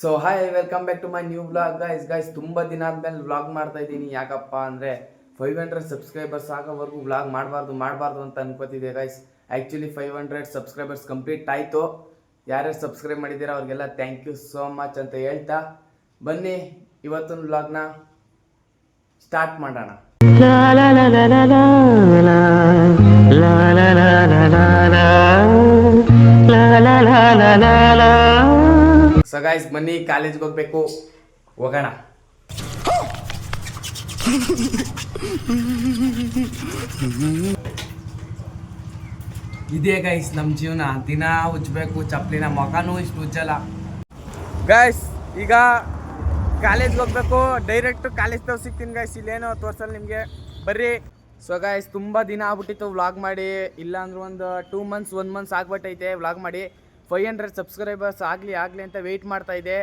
So hi welcome back to my new blog guys guys ತುಂಬ ದಿನ ಆದ್ಮೇಲೆ vlog ಮಾಡ್ತಾ ಇದ್ದೀನಿ ಯಾಕಪ್ಪ ಅಂದರೆ ಫೈವ್ ಹಂಡ್ರೆಡ್ ಸಬ್ಸ್ಕ್ರೈಬರ್ಸ್ ಆಗೋವರೆಗೂ ವ್ಲಾಗ್ ಮಾಡಬಾರ್ದು ಮಾಡಬಾರ್ದು ಅಂತ ಅನ್ಕೋತಿದ್ದೆ guys actually five hundred subscribers complete ಆಯಿತು ಯಾರ್ಯಾರು ಸಬ್ಸ್ಕ್ರೈಬ್ ಮಾಡಿದ್ದೀರಾ ಅವ್ರಿಗೆಲ್ಲ ಥ್ಯಾಂಕ್ ಯು ಸೋ ಮಚ್ ಅಂತ ಹೇಳ್ತಾ ಬನ್ನಿ ಇವತ್ತಿನ ವ್ಲಾಗ್ನ ಸ್ಟಾರ್ಟ್ ಮಾಡೋಣ ಸೊ ಗಾಯ್ಸ್ ಬನ್ನಿ ಕಾಲೇಜ್ಗೆ ಹೋಗ್ಬೇಕು. ಹೋಗೋಣ. ಇದೇ ಗೈಸ್ ನಮ್ಮ ಜೀವನ. ದಿನ ಉಜ್ಜಬೇಕು ಚಪ್ಪಲಿನ ಮಗನೂ ಇಷ್ಟು ಉಜ್ಜಲ್ಲ. ಗೈಸ್ ಈಗ ಕಾಲೇಜ್ಗೆ ಹೋಗ್ಬೇಕು. ಡೈರೆಕ್ಟ್ ಕಾಲೇಜ್ ತವ್ ಸಿಗ್ತೀನಿ ಗೈಸ್ ಇಲ್ಲೇನೋ ತೋರ್ಸಲ್ಲ ನಿಮಗೆ. ಬರ್ರಿ. ಸೊ ಗಾಯ್ಸ್ ತುಂಬ ದಿನ ಆಗ್ಬಿಟ್ಟಿತ್ತು ವ್ಲಾಗ್ ಮಾಡಿ. ಇಲ್ಲಾಂದ್ರೆ ಒಂದು ಟೂ ಮಂತ್ಸ್ ಒನ್ ಮಂತ್ಸ್ ಆಗ್ಬಿಟ್ಟೈತೆ ವ್ಲಾಗ್ ಮಾಡಿ. ಫೈವ್ ಹಂಡ್ರೆಡ್ ಸಬ್ಸ್ಕ್ರೈಬರ್ಸ್ ಆಗಲಿ ಆಗಲಿ ಅಂತ ವೆಯ್ಟ್ ಮಾಡ್ತಾ ಇದೆ.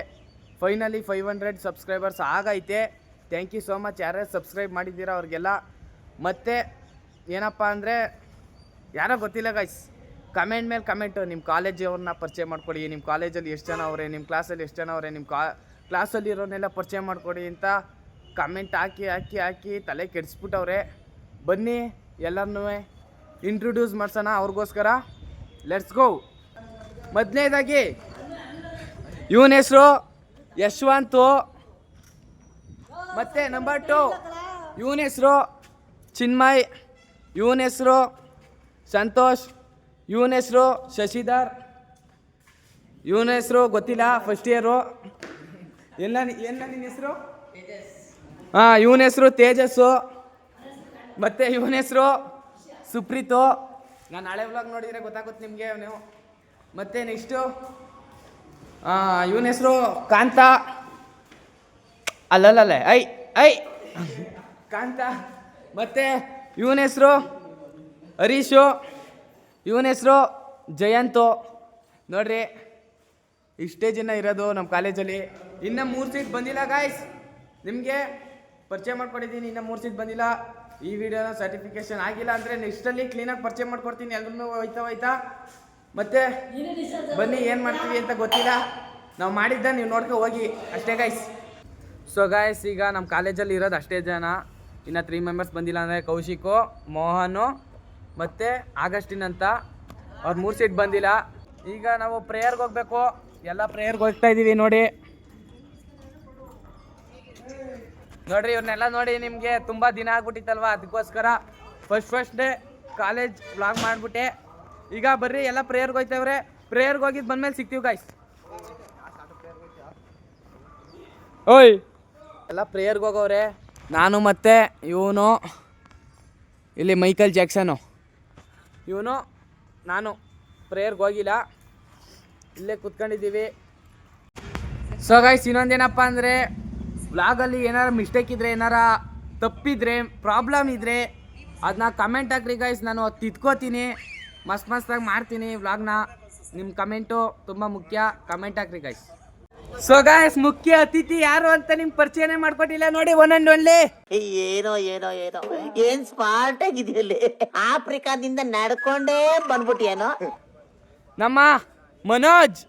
ಫೈನಲಿ ಫೈವ್ ಹಂಡ್ರೆಡ್ ಸಬ್ಸ್ಕ್ರೈಬರ್ಸ್ ಆಗೈತೆ ಥ್ಯಾಂಕ್ ಯು ಸೋ ಮಚ್ ಯಾರ್ಯಾರು ಸಬ್ಸ್ಕ್ರೈಬ್ ಮಾಡಿದ್ದೀರಾ ಅವ್ರಿಗೆಲ್ಲ? ಮತ್ತು ಏನಪ್ಪ ಅಂದರೆ, ಯಾರೋ ಗೊತ್ತಿಲ್ಲ ಗೈಸ್ ಕಮೆಂಟ್ ಮೇಲೆ ಕಮೆಂಟು ನಿಮ್ಮ ಕಾಲೇಜವ್ರನ್ನ ಪರಿಚಯ ಮಾಡ್ಕೊಡಿ. ನಿಮ್ಮ ಕಾಲೇಜಲ್ಲಿ ಎಷ್ಟು ಜನ ಅವರೇ? ನಿಮ್ಮ ಕ್ಲಾಸಲ್ಲಿ ಎಷ್ಟು ಜನ ಅವರೇ? ನಿಮ್ಮ ಕಾ ಕ್ಲಾಸಲ್ಲಿ ಇರೋನೆಲ್ಲ ಪರಿಚಯ ಮಾಡಿಕೊಡಿ ಅಂತ ಕಮೆಂಟ್ ಹಾಕಿ ಹಾಕಿ ಹಾಕಿ ತಲೆ ಕೆಡಿಸ್ಬಿಟ್ಟವ್ರೆ. ಬನ್ನಿ, ಎಲ್ಲರನ್ನೂ ಇಂಟ್ರೊಡ್ಯೂಸ್ ಮಾಡ್ಸೋಣ ಅವ್ರಿಗೋಸ್ಕರ. ಲೆಟ್ಸ್ ಗೋ ಮೊದಲನೇದಾಗಿ, ಇವನ ಹೆಸರು ಯಶವಂತು. ಮತ್ತೆ ನಂಬರ್ ಟು ಇವನ ಹೆಸರು ಚಿನ್ಮಯ್. ಇವನ ಹೆಸರು ಸಂತೋಷ್. ಇವನ ಹೆಸರು ಶಶಿಧರ್. ಇವನ ಹೆಸರು ಗೊತ್ತಿಲ್ಲ ಫಸ್ಟ್ ಇಯರು ಎಲ್ಲ ಎಲ್ಲ ನಿನ್ನ ಹೆಸರು? ಹಾಂ, ಇವನ ಹೆಸರು ತೇಜಸ್ಸು. ಮತ್ತು ಇವನ ಹೆಸರು ಸುಪ್ರೀತು. ನಾನು ನಾಳೆ ವ್ಲಾಗ್ ನೋಡಿದರೆ ಗೊತ್ತಾಗುತ್ತೆ ನಿಮಗೆ, ನೀವು ಮತ್ತು ನೆಕ್ಸ್ಟು ಇವನ ಹೆಸರು ಕಾಂತ. ಅಲ್ಲಲ್ಲೇ ಐ ಐ. ಕಾಂತ, ಮತ್ತೆ ಇವನ ಹೆಸರು ಹರೀಶು, ಇವನ ಹೆಸರು ಜಯಂತು. ನೋಡ್ರಿ, ಇಷ್ಟೇ ಜನ ಇರೋದು ನಮ್ಮ ಕಾಲೇಜಲ್ಲಿ. ಇನ್ನು ಮೂರು ಸೀಟ್ ಬಂದಿಲ್ಲ ಗಾಯ್ಸ್ ನಿಮಗೆ ಪರಿಚಯ ಮಾಡ್ಕೊಂಡಿದ್ದೀನಿ, ಇನ್ನು ಮೂರು ಸೀಟ್ ಬಂದಿಲ್ಲ. ಈ ವಿಡಿಯೋನ ಸರ್ಟಿಫಿಕೇಶನ್ ಆಗಿಲ್ಲ ಅಂದರೆ ನೆಕ್ಸ್ಟಲ್ಲಿ ಕ್ಲೀನಾಗಿ ಪರಿಚಯ ಮಾಡ್ಕೊಡ್ತೀನಿ. ಎಲ್ಲರೂ ಹೋಯ್ತಾ ಹೋಯ್ತಾ. ಮತ್ತೆ ಬನ್ನಿ ಏನು ಮಾಡ್ತೀವಿ ಅಂತ ಗೊತ್ತಿಲ್ಲ. ನಾವು ಮಾಡಿದ್ದ ನೀವು ನೋಡ್ಕೊ ಹೋಗಿ. ಅಷ್ಟೇ ಗಾಯ್ಸ್ ಸೊ ಗಾಯ್ಸ್ ಈಗ ನಮ್ಮ ಕಾಲೇಜಲ್ಲಿ ಇರೋದು ಅಷ್ಟೇ ಜನ. ಇನ್ನು ತ್ರೀ ಮೆಂಬರ್ಸ್ ಬಂದಿಲ್ಲ ಅಂದರೆ ಕೌಶಿಕು ಮೋಹನು ಮತ್ತು ಆಗಸ್ಟಿನ್ ಅಂತ ಅವ್ರು ಮೂರು ಸೀಟ್ ಬಂದಿಲ್ಲ. ಈಗ ನಾವು ಪ್ರೇಯರ್ಗೆ ಹೋಗ್ಬೇಕು. ಎಲ್ಲ ಪ್ರೇಯರ್ಗೆ ಹೋಗ್ತಾ ಇದ್ದೀವಿ ನೋಡಿ. ನೋಡ್ರಿ ಇವ್ರನ್ನೆಲ್ಲ ನೋಡಿ ನಿಮಗೆ ತುಂಬ ದಿನ ಆಗ್ಬಿಟ್ಟಿತ್ತಲ್ವ? ಅದಕ್ಕೋಸ್ಕರ first first day college blog ಮಾಡಿಬಿಟ್ಟೆ. ಈಗ ಬರ್ರಿ, ಎಲ್ಲ ಪ್ರೇಯರ್ಗೆ ಹೋಗ್ತಾವ್ರೆ ಪ್ರೇಯರ್ಗೆ ಹೋಗಿದ್ದು ಬಂದ್ಮೇಲೆ ಸಿಗ್ತೀವಿ ಗಾಯ್ಸ್ ಓಯ್. ಎಲ್ಲ ಪ್ರೇಯರ್ಗೆ ಹೋಗೋವ್ರೆ, ನಾನು ಮತ್ತೆ ಇವನು, ಇಲ್ಲಿ ಮೈಕಲ್ ಜಾಕ್ಸನು. ಇವನು, ನಾನು ಪ್ರೇಯರ್ಗೆ ಹೋಗಿಲ್ಲ. ಇಲ್ಲೇ ಕುತ್ಕೊಂಡಿದ್ದೀವಿ. ಸೊ ಗಾಯ್ಸ್ ಇನ್ನೊಂದೇನಪ್ಪ ಅಂದರೆ ಬ್ಲಾಗಲ್ಲಿ ಏನಾರ ಮಿಸ್ಟೇಕ್ ಇದ್ದರೆ ಏನಾರ ತಪ್ಪಿದ್ರೆ ಪ್ರಾಬ್ಲಮ್ ಇದ್ದರೆ ಅದನ್ನ ಕಮೆಂಟ್ ಹಾಕ್ರಿ ಗಾಯ್ಸ್ ನಾನು ಅದು ತಿದ್ಕೋತೀನಿ. ಮಸ್ತ್ ಮಸ್ತಾಗಿ ಮಾಡ್ತೀನಿ ವ್ಲಾಗ್ನ. ನಿಮ್ಮ ಕಮೆಂಟು ತುಂಬ ಮುಖ್ಯ. ಕಮೆಂಟ್ ಹಾಕ್ರಿ ಗೈಸ್ ಸೊ ಗಾಯ್ಸ್ ಮುಖ್ಯ ಅತಿಥಿ ಯಾರು ಅಂತ ನಿಮ್ ಪರಿಚಯನೇ ಮಾಡ್ಕೊಟ್ಟಿಲ್ಲ. ನೋಡಿ ಒನ್ ಅಂಡ್ ಒನ್ಲಿ ಏನೋ ಏನೋ ಏನೋ. ಏನ್ ಸ್ಮಾರ್ಟ್ ಆಗಿದೆಯಲ್ಲಿ ಆಫ್ರಿಕಾದಿಂದ ನಡ್ಕೊಂಡೇ ಬಂದ್ಬಿಟ್ಟಿಯೇನೋ? ನಮ್ಮ ಮನೋಜ್.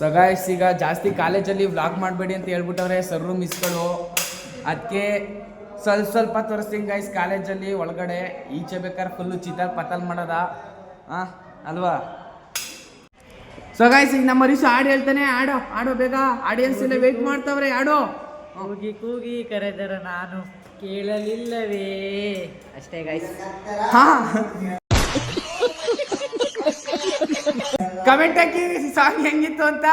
ಸಗಾಯ್ಸ್ ಈಗ ಜಾಸ್ತಿ ಕಾಲೇಜಲ್ಲಿ ವ್ಲಾಗ್ ಮಾಡಬೇಡಿ ಅಂತ ಹೇಳ್ಬಿಟ್ಟವ್ರೆ ಸರ್ರು ಮಿಸ್ಗಳು. ಅದಕ್ಕೆ ಸ್ವಲ್ಪ ಸ್ವಲ್ಪ ತೋರಿಸ್ತೀನಿ ಗೈಸ್ ಕಾಲೇಜಲ್ಲಿ ಒಳಗಡೆ ಈಚೆ ಬೇಕಾದ್ರೆ ಫುಲ್ಲು ಚಿತ್ತಲ್ ಪತಲ್ ಮಾಡೋದ. ಹಾಂ ಅಲ್ವಾ? ಸೊ ಗೈಸ್ ಈಗ ನಮ್ಮ ಹರೀಶ್ ಹಾಡು ಹೇಳ್ತಾನೆ. ಆಡೋ ಆಡೋ ಬೇಗ. ಆಡಿಯನ್ಸ್ ಎಲ್ಲ ವೇಟ್ ಮಾಡ್ತಾವ್ರೆ. ಆಡೋ ಕೂಗಿ ಕೂಗಿ ಕರೆದರ ನಾನು ಕೇಳಲಿಲ್ಲವೇ. ಅಷ್ಟೇ ಗೈಸ್ ಹಾ. ಕಮೆಂಟ್ ಹಾಕಿ ಸಾಂಗ್ ಹೆಂಗಿತ್ತು ಅಂತ?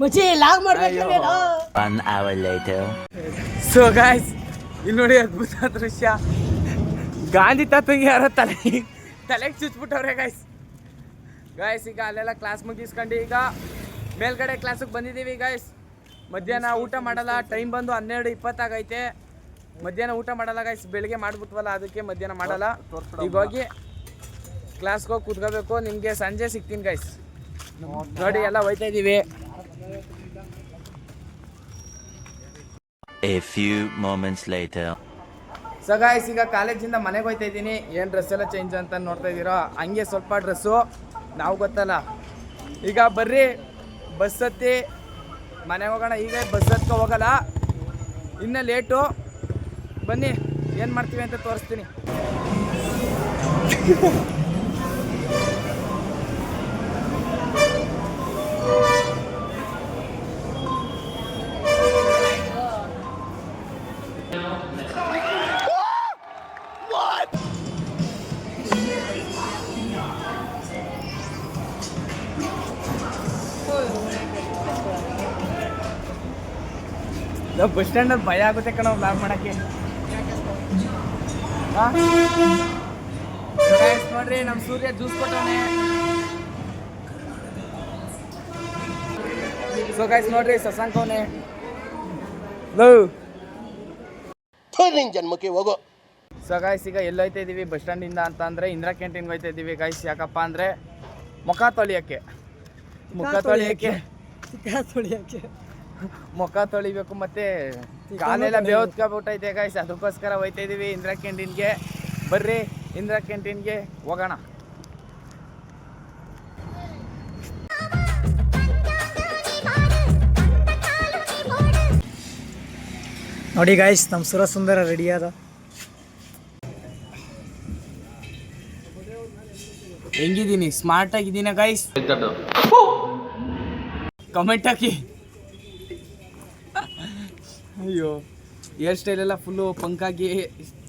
ಮುಚ್ಚಿ ಲಾಗ್ ಮಾಡ್ಬೇಕು one hour later so guys ಇಲ್ಲಿ ನೋಡಿ ಅದ್ಭುತ ದೃಶ್ಯ. ಗಾಂಧಿ ತಾತಂಗೆ ಯಾರೋ ತಲೆ ತಲೆಗೆ ಚುಚ್ಬಿಟ್ಟವ್ರೆ ಗಾಯ್ಸ್ ಗಾಯ್ಸ್ ಈಗ ಅಲ್ಲೆಲ್ಲ ಕ್ಲಾಸ್ ಮುಗಿಸ್ಕೊಂಡು ಈಗ ಮೇಲ್ಗಡೆ ಕ್ಲಾಸಿಗೆ ಬಂದಿದ್ದೀವಿ ಗಾಯ್ಸ್ ಮಧ್ಯಾಹ್ನ ಊಟ ಮಾಡಲ್ಲ ಟೈಮ್ ಬಂದು ಹನ್ನೆರಡು ಇಪ್ಪತ್ತಾಗೈತೆ. ಮಧ್ಯಾಹ್ನ ಊಟ ಮಾಡಲ್ಲ ಗಾಯ್ಸ್ ಬೆಳಿಗ್ಗೆ ಮಾಡಿಬಿಟ್ವಲ್ಲ ಅದಕ್ಕೆ ಮಧ್ಯಾಹ್ನ ಮಾಡಲ್ಲ. ಈಗ ಹೋಗಿ ಕ್ಲಾಸ್ಗೆ ಹೋಗಿ ಕುತ್ಕೋಬೇಕು. ನಿಮಗೆ ಸಂಜೆ ಸಿಗ್ತೀನಿ ಗಾಯ್ಸ್ ನೋಡಿ ಎಲ್ಲ ಹೋಯ್ತಾ ಇದ್ದೀವಿ. A few moments later. So guys ಈಗ ಕಾಲೇಜಿಂದ ಮನೆಗೆ ಹೋಯ್ತಾ ಇದ್ದೀನಿ. ಏನು ಡ್ರೆಸ್ ಎಲ್ಲ ಚೇಂಜ್ ಅಂತ ನೋಡ್ತಾ ಇದ್ದೀರೋ? ಹಂಗೆ ಸ್ವಲ್ಪ ಡ್ರೆಸ್ಸು ನಾವು ಗೊತ್ತಲ್ಲ. ಈಗ ಬರ್ರಿ, ಬಸ್ ಹತ್ತಿ, ಮನೆಗೆ ಹೋಗೋಣ. ಈಗ ಬಸ್ ಹತ್ಕೊ ಹೋಗಲ್ಲ. ಇನ್ನೂ ಲೇಟು. ಬನ್ನಿ, ಏನು ಮಾಡ್ತೀವಿ ಅಂತ ತೋರಿಸ್ತೀನಿ. ಬಸ್ ಸ್ಟ್ಯಾಂಡಲ್ಲಿ ಭಯ ಆಗುತ್ತೆ ಕಣ ಬ್ಲಾಗ್ ಮಾಡೋಕ್ಕೆ. ನೋಡ್ರಿ ನಮ್ಮ ಸೂರ್ಯ ಜ್ಯೂಸ್ ಕೊಟ್ಟವನೆ ಸೊ ಗೈಸ್ ನೋಡ್ರಿ ಸಸಾಂಕವನೆ ಲವ್ ನಿನ್ ಜನ್ಮಕ್ಕೆ ಹೋಗೋ. ಸೊ ಗಾಯ್ಸ್ ಈಗ ಎಲ್ಲಿ ಹೋಯ್ತಾ ಇದೀವಿ? ಬಸ್ ಸ್ಟ್ಯಾಂಡಿಂದ ಅಂತ ಅಂದ್ರೆ ಇಂದಿರಾ ಕ್ಯಾಂಟೀನ್ ಹೋಯ್ತಾ ಇದ್ದೀವಿ ಗಾಯ್ಸ್ ಯಾಕಪ್ಪ ಅಂದ್ರೆ ಮುಖ ತೊಳಿಯಕ್ಕೆ. ಮುಖ ತೊಳಿಯಕ್ಕೆ. ತೊಳಿಯಕ್ಕೆ. ಮುಖ ತೊಳಿಬೇಕು ಮತ್ತೆ ಕಾಲೆಲ್ಲ ಬೇವತ್ಕೊಬಿಟ್ಟೈತೆ ಗಾಯ್ಸ್ ಅದಕ್ಕೋಸ್ಕರ ಹೋಯ್ತಾ ಇದೀವಿ. ಇಂದಿರಾ ಕ್ಯಾಂಟೀನ್ಗೆ. ಬರ್ರಿ ಇಂದಿರಾ ಕ್ಯಾಂಟೀನ್ಗೆ ಹೋಗೋಣ. ನೋಡಿ ಗಾಯ್ಸ್ ನಮ್ಮ ಸುರ ಸುಂದರ ರೆಡಿ ಅದ ಹೆಂಗಿದ್ದೀನಿ? ಸ್ಮಾರ್ಟ್ ಆಗಿದ್ದೀನ ಗಾಯ್ಸ್ ಕಮೆಂಟ್ ಹಾಕಿ. ಅಯ್ಯೋ. ಹೇರ್ ಸ್ಟೈಲ್ ಎಲ್ಲ ಫುಲ್ಲು ಪಂಕಾಗಿ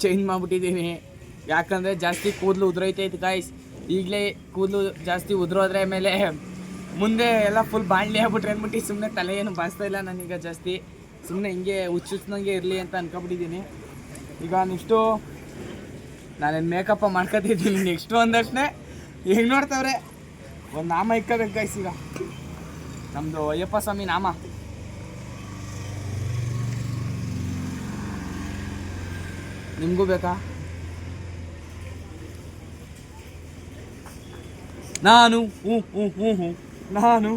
ಚೇಂಜ್ ಮಾಡಿಬಿಟ್ಟಿದ್ದೀನಿ. ಯಾಕಂದರೆ ಜಾಸ್ತಿ ಕೂದಲು ಉದುರೈತೈತೆ ಗಾಯ್ಸ್ ಈಗಲೇ ಕೂದಲು ಜಾಸ್ತಿ ಉದುರೋದ್ರೆ ಮೇಲೆ ಮುಂದೆ ಎಲ್ಲ ಫುಲ್ ಬಾಣಲಿ ಆಗ್ಬಿಟ್ರೆ ಅಂದ್ಬಿಟ್ಟು ಸುಮ್ಮನೆ ತಲೆ ಏನು ಬಾಸ್ತಾ ಇಲ್ಲ ನಾನೀಗ ಜಾಸ್ತಿ. ಸುಮ್ಮನೆ ಹಿಂಗೆ ಹುಚ್ಚುಚ್ನಂಗೆ ಇರಲಿ ಅಂತ ಅನ್ಕೊಬಿಟ್ಟಿದ್ದೀನಿ. ಈಗ ನೆಕ್ಸ್ಟು ನಾನೇನು ಮೇಕಪ್ಪ ಮಾಡ್ಕೊತಿದ್ದೀನಿ ನೆಕ್ಸ್ಟು ಒಂದಷ್ಟೇ ಹೆಂಗೆ ನೋಡ್ತಾವ್ರೆ? ಒಂದು ನಾಮ ಇಕ್ಕಬೇಕು ಗೈಸ್ ಈಗ. ನಮ್ಮದು ಅಯ್ಯಪ್ಪ ಸ್ವಾಮಿ ನಾಮ. ನಿಮಗೂ ಬೇಕಾ? ನಾನು, ಹ್ಞೂ ಹ್ಞೂ ಹ್ಞೂ ನಾನು.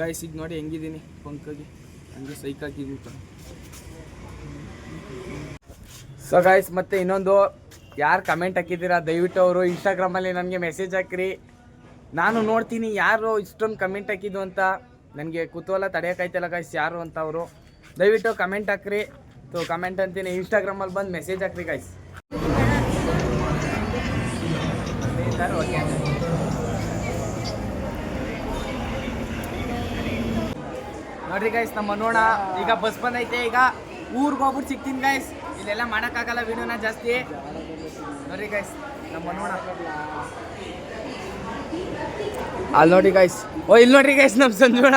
ಗಾಯ್ಸ್ ಈಗ ನೋಡಿ ಹೆಂಗಿದ್ದೀನಿ ಪಂಕಾಗಿ. ಹಂಗೆ ಸೈಕ್ ಹಾಕಿದ್ದೀನಿ ಸೊ ಗಾಯ್ಸ್ ಮತ್ತೆ ಇನ್ನೊಂದು. ಯಾರು ಕಮೆಂಟ್ ಹಾಕಿದ್ದೀರಾ? ದಯವಿಟ್ಟು ಅವರು ಇನ್ಸ್ಟಾಗ್ರಾಮಲ್ಲಿ ನನಗೆ ಮೆಸೇಜ್ ಹಾಕ್ರಿ. ನಾನು ನೋಡ್ತೀನಿ ಯಾರು ಇಷ್ಟೊಂದು ಕಮೆಂಟ್ ಹಾಕಿದ್ದು ಅಂತ. ನನಗೆ ಕುತೂಹಲ ತಡೆಯೋಕ್ಕಾಯ್ತಲ್ಲ ಗಾಯ್ಸ್ ಯಾರು ಅಂತ ಅವರು. ದಯವಿಟ್ಟು ಕಮೆಂಟ್ ಹಾಕ್ರಿ. ಸೊ ಕಮೆಂಟ್ ಅಂತೀನಿ ಇನ್ಸ್ಟಾಗ್ರಾಮಲ್ಲಿ ಬಂದು ಮೆಸೇಜ್ ಹಾಕ್ರಿ ಗಾಯ್ಸ್ ನೋಡ್ರಿ ಗೈಸ್ ನಮ್ಮ ನೋಡ ಈಗ ಬಸ್ ಬಂದೈತೆ, ಈಗ ಊರಿಗೆ ಹೋಗ್ಬಿಟ್ಟು ಸಿಗ್ತೀನಿ ಗೈಸ್ ಇಲ್ಲೆಲ್ಲ ಮಾಡೋಕ್ಕಾಗಲ್ಲ ವಿಡಿಯೋನ ಜಾಸ್ತಿ. ನೋಡ್ರಿ ಗೈಸ್ ನಮ್ಮ ನೋಡ ಅಲ್ಲಿ ನೋಡಿ ಗೈಸ್ ಓ, ಇಲ್ಲಿ ನೋಡ್ರಿ ಗೈಸ್ ನಮ್ಮ ಸಂಜೋಣ.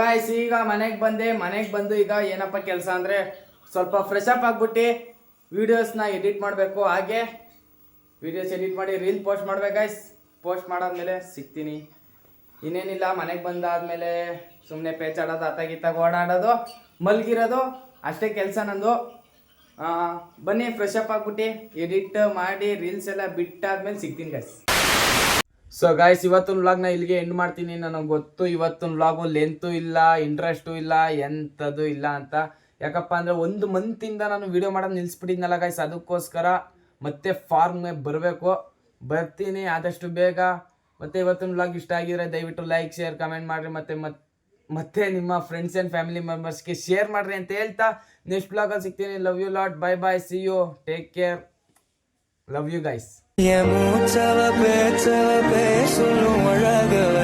ಗಾಯ್ಸ್ ಈಗ ಮನೆಗೆ ಬಂದೆ. ಮನೆಗೆ ಬಂದು ಈಗ ಏನಪ್ಪ ಕೆಲಸ ಅಂದರೆ ಸ್ವಲ್ಪ ಫ್ರೆಶ್ ಅಪ್ ಆಗ್ಬಿಟ್ಟು ವೀಡಿಯೋಸ್ನ ಎಡಿಟ್ ಮಾಡಬೇಕು. ಹಾಗೆ ವೀಡಿಯೋಸ್ ಎಡಿಟ್ ಮಾಡಿ ರೀಲ್ ಪೋಸ್ಟ್ ಮಾಡ್ಬೇಕು ಗಾಯ್ಸ್ ಪೋಸ್ಟ್ ಮಾಡಾದ್ಮೇಲೆ ಸಿಗ್ತೀನಿ. ಇನ್ನೇನಿಲ್ಲ, ಮನೆಗೆ ಬಂದಾದಮೇಲೆ ಸುಮ್ಮನೆ ಪೇಚಾಡೋದು ಅತ್ತಾಗಿತ್ತಾಗ ಓಡಾಡೋದು, ಮಲಗಿರೋದು, ಅಷ್ಟೇ ಕೆಲಸ ನಂದು. ಬನ್ನಿ ಫ್ರೆಶ್ ಅಪ್ ಆಗ್ಬಿಟ್ಟು. ಎಡಿಟ್ ಮಾಡಿ ರೀಲ್ಸ್ ಎಲ್ಲ ಬಿಟ್ಟಾದ್ಮೇಲೆ ಸಿಗ್ತೀನಿ ಗೈಸ್ ಸೊ ಗಾಯ್ಸ್ ಇವತ್ತಿನ ವ್ಲಾಗ್ನ ಇಲ್ಲಿಗೆ ಎಂಡ್ ಮಾಡ್ತೀನಿ. ನನಗೆ ಗೊತ್ತು ಇವತ್ತಿನ ವ್ಲಾಗು ಲೆಂತು ಇಲ್ಲ ಇಂಟ್ರೆಸ್ಟು ಇಲ್ಲ, ಎಂಥದ್ದು ಇಲ್ಲ ಅಂತ. ಯಾಕಪ್ಪ ಅಂದರೆ ಒಂದು ಮಂತಿಂದ ನಾನು ವೀಡಿಯೋ ಮಾಡೋದು ನಿಲ್ಲಿಸ್ಬಿಟ್ಟಿದ್ನಲ್ಲ ಗಾಯ್ಸ್ ಅದಕ್ಕೋಸ್ಕರ ಮತ್ತೆ ಫಾರ್ಮ್ಗೆ ಬರಬೇಕು. ಬರ್ತೀನಿ ಆದಷ್ಟು ಬೇಗ. ಮತ್ತೆ ಇವತ್ತಿನ ವ್ಲಾಗ್ ಇಷ್ಟ ಆಗಿದ್ರೆ ದಯವಿಟ್ಟು ಲೈಕ್ ಶೇರ್ ಕಮೆಂಟ್ ಮಾಡಿರಿ. ಮತ್ತೆ ಮತ್ತೆ ನಿಮ್ಮ ಫ್ರೆಂಡ್ಸ್ ಆ್ಯಂಡ್ ಫ್ಯಾಮಿಲಿ ಮೆಂಬರ್ಸ್ಗೆ ಶೇರ್ ಮಾಡಿರಿ ಅಂತ ಹೇಳ್ತಾ ನೆಕ್ಸ್ಟ್ ವ್ಲಾಗಲ್ಲಿ ಸಿಗ್ತೀನಿ. Love you lot bye bye see you take care love you guys என் மூச்சவ பேச்சவ பேசணும் அழகவ